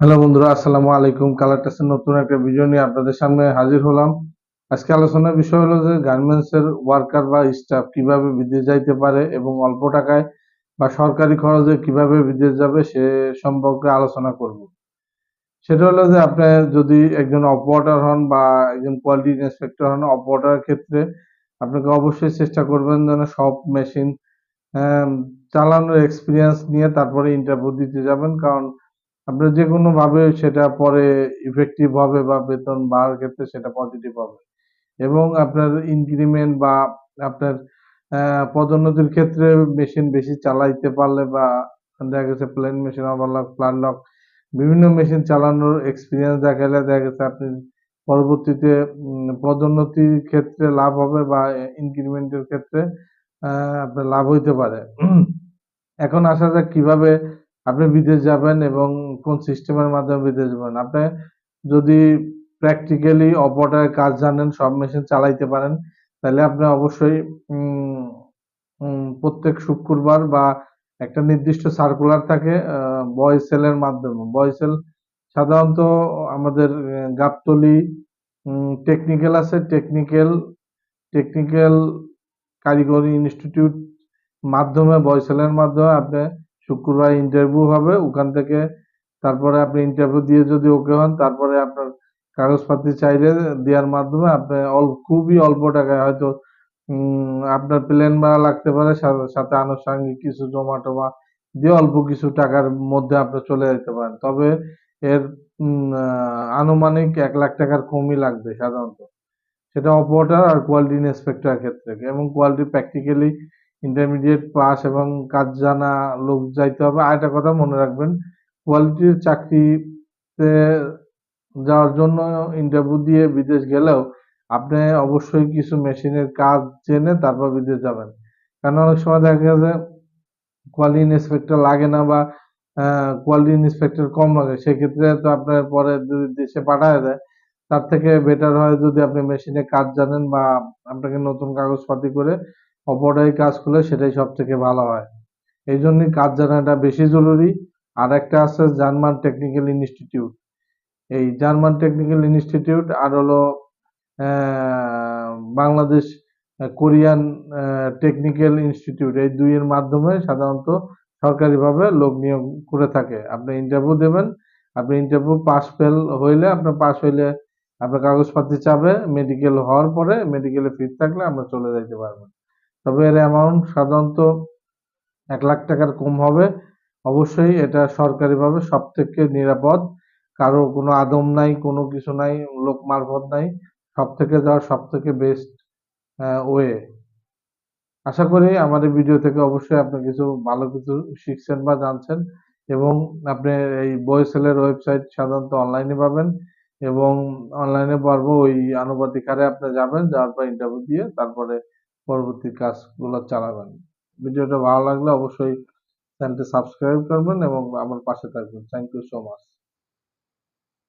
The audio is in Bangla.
হ্যালো বন্ধুরা, আসসালামু আলাইকুম। কালার টেস্টের নতুন একটা ভিডিও নিয়ে আপনাদের সামনে হাজির হলাম। আজকে আলোচনার বিষয় হলো যে গার্মেন্টস এর ওয়ার্কার বা স্টাফ কীভাবে বিদেশ যাইতে পারে এবং অল্প টাকায় বা সরকারি খরচে কীভাবে বিদেশ যাবে সে সম্পর্কে আলোচনা করব। সেটা হলো যে আপনি যদি একজন অপারেটর হন বা একজন কোয়ালিটি ইন্সপেক্টর হন অপারেটরের ক্ষেত্রে আপনাকে অবশ্যই চেষ্টা করবেন যেন সব মেশিন চালানোর এক্সপিরিয়েন্স নিয়ে তারপরে ইন্টারভিউ দিতে যাবেন। কারণ আপনার যে কোনো ভাবে সেটা পরে ইফেক্টিভ হবে বা বেতন বাড়ার ক্ষেত্রে সেটা পজিটিভ হবে। এবং আপনার ইনক্রিমেন্ট বা আপনার পদোন্নতির ক্ষেত্রে মেশিন বেশি চালাইতে পারলে বা দেখা গেছে plain machine overlock plan lock বিভিন্ন মেশিন চালানোর এক্সপিরিয়েন্স দেখালে দেখা গেছে আপনি পরবর্তীতে পদোন্নতির ক্ষেত্রে লাভ হবে বা ইনক্রিমেন্টের ক্ষেত্রে আপনার লাভ হইতে পারে। এখন আসা যাক কীভাবে আপনি বিদেশ যাবেন এবং কোন সিস্টেমের মাধ্যমে বিদেশ যাবেন। আপনি যদি প্র্যাকটিক্যালি অপারেটরের কাজ জানেন, সব মেশিন চালাইতে পারেন, তাহলে আপনি অবশ্যই প্রত্যেক শুক্রবার বা একটা নির্দিষ্ট সার্কুলার থাকে বয়সেলের মাধ্যমে। বয়সেল সাধারণত আমাদের গাবতলি টেকনিক্যাল আছে। টেকনিক্যাল টেকনিক্যাল কারিগরি ইনস্টিটিউট মাধ্যমে বয়সেলের মাধ্যমে আপনি শুক্রবার ইন্টারভিউ হবে, ওখান থেকে তারপরে আপনি ইন্টারভিউ দিয়ে যদি ওকে হন, তারপরে আপনার কাগজপাতি চাইলে দেওয়ার মাধ্যমে আপনি অল্প খুবই অল্প টাকায় হয়তো আপনার প্লেন ভাড়া লাগতে পারে, সাথে আনুষঙ্গিক কিছু জমা টমা দিয়ে অল্প কিছু টাকার মধ্যে আপনি চলে যেতে পারেন। তবে এর আনুমানিক এক লাখ টাকার কমই লাগবে সাধারণত। সেটা অপারেটর আর কোয়ালিটি ইন্সপেক্টর ক্ষেত্রে। এবং কোয়ালিটি প্র্যাকটিক্যালি ইন্টারমিডিয়েট পাস এবং কাজ জানা লোক যাইতে হবে। আর একটা কথা মনে রাখবেন কোয়ালিটির চাকরিতে যাওয়ার জন্য ইন্টারভিউ দিয়ে বিদেশ গেলেও আপনি অবশ্যই কিছু মেশিনের কাজ জেনে তারপর বিদেশ যাবেন। কারণ অনেক সময় দেখা গেছে কোয়ালিটি ইন্সপেক্টর লাগে না বা কোয়ালিটি ইন্সপেক্টর কম লাগে। সেক্ষেত্রে তো আপনার পরে যদি দেশে পাঠায় দেয়, তার থেকে বেটার হয় যদি আপনি মেশিনে কাজ জানেন বা আপনাকে নতুন কাগজপাতি করে অপরাধী কাজ করলে সেটাই সব থেকে ভালো হয়। এই জন্যই কাজ জানাটা বেশি জরুরি। আর একটা আছে জার্মান টেকনিক্যাল ইনস্টিটিউট। এই জার্মান টেকনিক্যাল ইনস্টিটিউট আর হলো বাংলাদেশ কোরিয়ান টেকনিক্যাল ইনস্টিটিউট। এই দুইয়ের মাধ্যমে সাধারণত সরকারিভাবে লোক নিয়োগ করে থাকে। আপনি ইন্টারভিউ দেবেন, আপনি ইন্টারভিউ পাস ফেল হইলে আপনার পাস হইলে আপনার কাগজপাতি চাবে মেডিকেল হওয়ার পরে মেডিকেলে ফিট থাকলে আমরা চলে যাইতে পারবেন তবে এর অ্যামাউন্ট সাধারণত এক লাখ টাকার কম হবে। অবশ্যই এটা সরকারিভাবে সব থেকে নিরাপদ। কারও কোনো আদম নাই, কোনো কিছু নাই, লোক মারফত নাই। সব থেকে যাওয়ার সব থেকে বেস্ট ওয়ে আশা করি আমার এই ভিডিও থেকে অবশ্যই আপনি কিছু ভালো কিছু শিখছেন বা জানছেন এবং আপনি এই বয়সেলের ওয়েবসাইট সাধারণত অনলাইনে পাবেন এবং অনলাইনে পারব ওই আনুপাতিক হারে আপনি যাবেন, যাওয়ার পর ইন্টারভিউ দিয়ে তারপরে পরবর্তী কাজগুলো চালাবেন। ভিডিওটা ভালো লাগলে অবশ্যই চ্যানেলটি সাবস্ক্রাইব করবেন এবং আমার পাশে থাকবেন। Thank you so much